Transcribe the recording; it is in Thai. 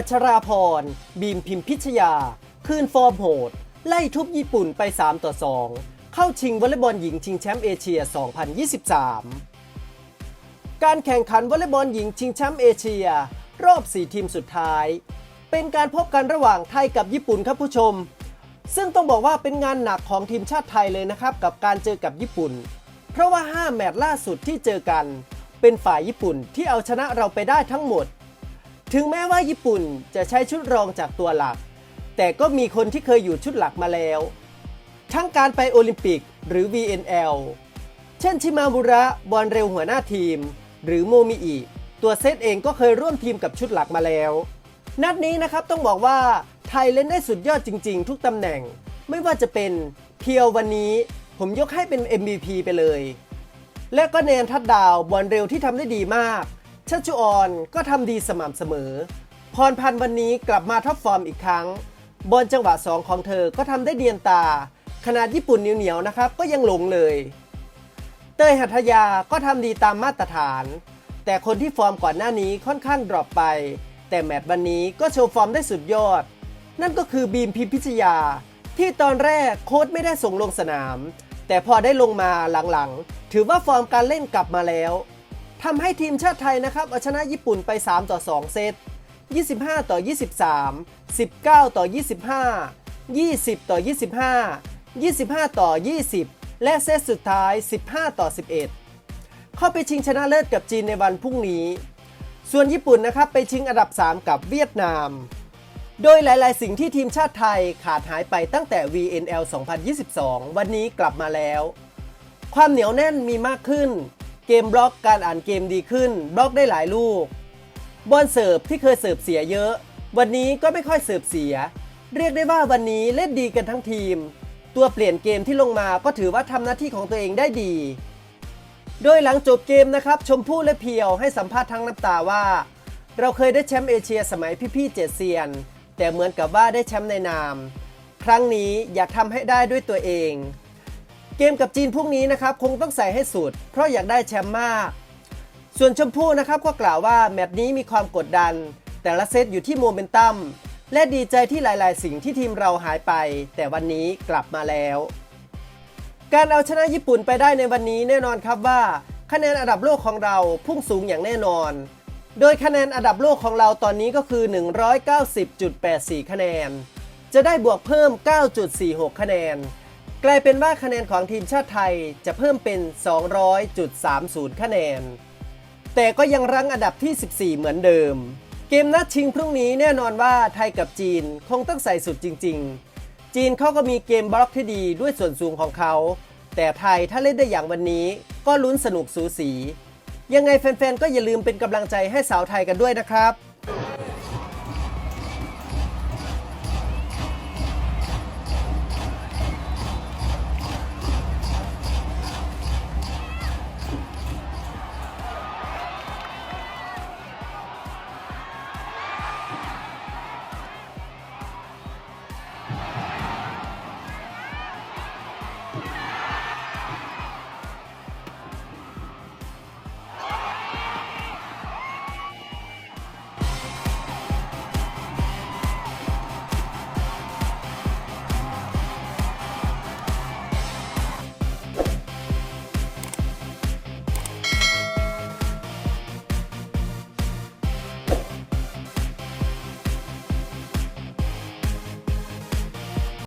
อัชราพร บีมพิมพิชยา คืนฟอร์มโหด ไล่ทุบญี่ปุ่นไป 3 ต่อ 2 เข้าชิงวอลเลย์บอลหญิงชิงแชมป์เอเชีย 2023 การแข่งขันวอลเลย์บอลหญิงชิงแชมป์เอเชีย รอบ 4 ทีมสุดท้าย เป็นการพบกันระหว่างไทยกับญี่ปุ่นครับผู้ชม ซึ่งต้องบอกว่าเป็นงานหนักของทีมชาติไทยเลยนะครับ กับการเจอกับญี่ปุ่น เพราะว่า 5 แมตช์ล่าสุดที่เจอกัน เป็นฝ่ายญี่ปุ่นที่เอาชนะเราไปได้ทั้งหมด ถึงแม้ว่าญี่ปุ่นจะใช้ชุดรองจากตัวหลัก แต่ก็มีคนที่เคยอยู่ชุดหลักมาแล้ว ทั้งการไปโอลิมปิกหรือ VNL เช่นชิมาบุระบอลเร็วหัวหน้าทีม หรือโมมิอิตัวเซตเองก็เคยร่วมทีมกับชุดหลักมาแล้ว นัดนี้นะครับต้องบอกว่าไทยเล่นได้สุดยอดจริง ๆ ทุกตำแหน่ง ไม่ว่าจะเป็นเพียววันนี้ผมยกให้เป็น MVP ไปเลย และก็แนนทัดดาวบอลเร็วที่ทำได้ดีมาก ชัชชุออนก็ทำดีสม่ำเสมอ พรพันธ์วันนี้กลับมาท็อปฟอร์มอีกครั้ง บอลจังหวะ 2 ของเธอก็ทำได้เนียนตา ขนาดญี่ปุ่นเหนียวๆนะครับ ก็ยังหลงเลย เตยหัทยาก็ทำดีตามมาตรฐาน แต่คนที่ฟอร์มก่อนหน้านี้ค่อนข้างดรอปไป แต่แมตช์วันนี้ก็โชว์ฟอร์มได้สุดยอด นั่นก็คือบีมพิมพิชยา ที่ตอนแรกโค้ชไม่ได้ส่งลงสนาม แต่พอได้ลงมาหลังๆ ถือว่าฟอร์มการเล่นกลับมาแล้ว ทำให้ทีมชาติไทยนะครับเอาชนะญี่ปุ่นไป 3 ต่อ 2 เซต 25 ต่อ 23 19 ต่อ 25 20 ต่อ 25 25 ต่อ 20 และเซตสุดท้าย 15 ต่อ 11 เข้าไปชิงชนะเลิศกับจีนในวันพรุ่งนี้ ส่วนญี่ปุ่นนะครับไปชิงอันดับ 3 กับเวียดนาม โดยหลาย ๆ สิ่งที่ทีมชาติไทยขาดหายไปตั้งแต่ VNL 2022 วันนี้กลับมาแล้ว ความเหนียวแน่นมีมากขึ้น เกมบล็อกการอ่านเกมดีขึ้น บล็อกได้หลายลูก บอลเสิร์ฟที่เคยเสิร์ฟเสียเยอะ วันนี้ก็ไม่ค่อยเสิร์ฟเสีย เรียกได้ว่าวันนี้เล่นดีกันทั้งทีม ตัวเปลี่ยนเกมที่ลงมาก็ถือว่าทำหน้าที่ของตัวเองได้ดี โดยหลังจบเกมนะครับ ชมพู่และเพียวให้สัมภาษณ์ทั้งน้ำตาว่า เราเคยได้แชมป์เอเชียสมัยพี่ๆเจ็ดเซียน แต่เหมือนกับว่าได้แชมป์ในนาม ครั้งนี้อยากทำให้ได้ด้วยตัวเอง เกมกับจีนพรุ่งนี้นะครับคงต้องใส่ให้สุด เพราะอยากได้แชมป์มาก ส่วนชมพู่นะครับก็กล่าวว่าแมตช์นี้มีความกดดัน แต่ละเซตอยู่ที่โมเมนตัมและดีใจที่หลาย ๆ สิ่งที่ทีมเราหายไป แต่วันนี้กลับมาแล้ว การเอาชนะญี่ปุ่นไปได้ในวันนี้แน่นอนครับว่า คะแนนอันดับโลกของเราพุ่งสูงอย่างแน่นอน โดยคะแนนอันดับโลกของเราตอนนี้ก็คือ 190.84 คะแนน จะได้บวกเพิ่ม 9.46 คะแนน กลายเป็นว่าคะแนนของทีมชาติไทยจะเพิ่มเป็น 200.30 คะแนน แต่ก็ยังรั้งอันดับที่ 14 เหมือนเดิม เกมนัดชิงพรุ่งนี้แน่นอนว่าไทยกับจีนคงต้องใส่สุดจริง ๆ จีนเขาก็มีเกมบล็อกที่ดีด้วยส่วนสูงของเขา แต่ไทยถ้าเล่นได้อย่างวันนี้ก็ลุ้นสนุกสูสี ยังไงแฟนๆ ก็อย่าลืมเป็นกำลังใจให้สาวไทยกันด้วยนะครับ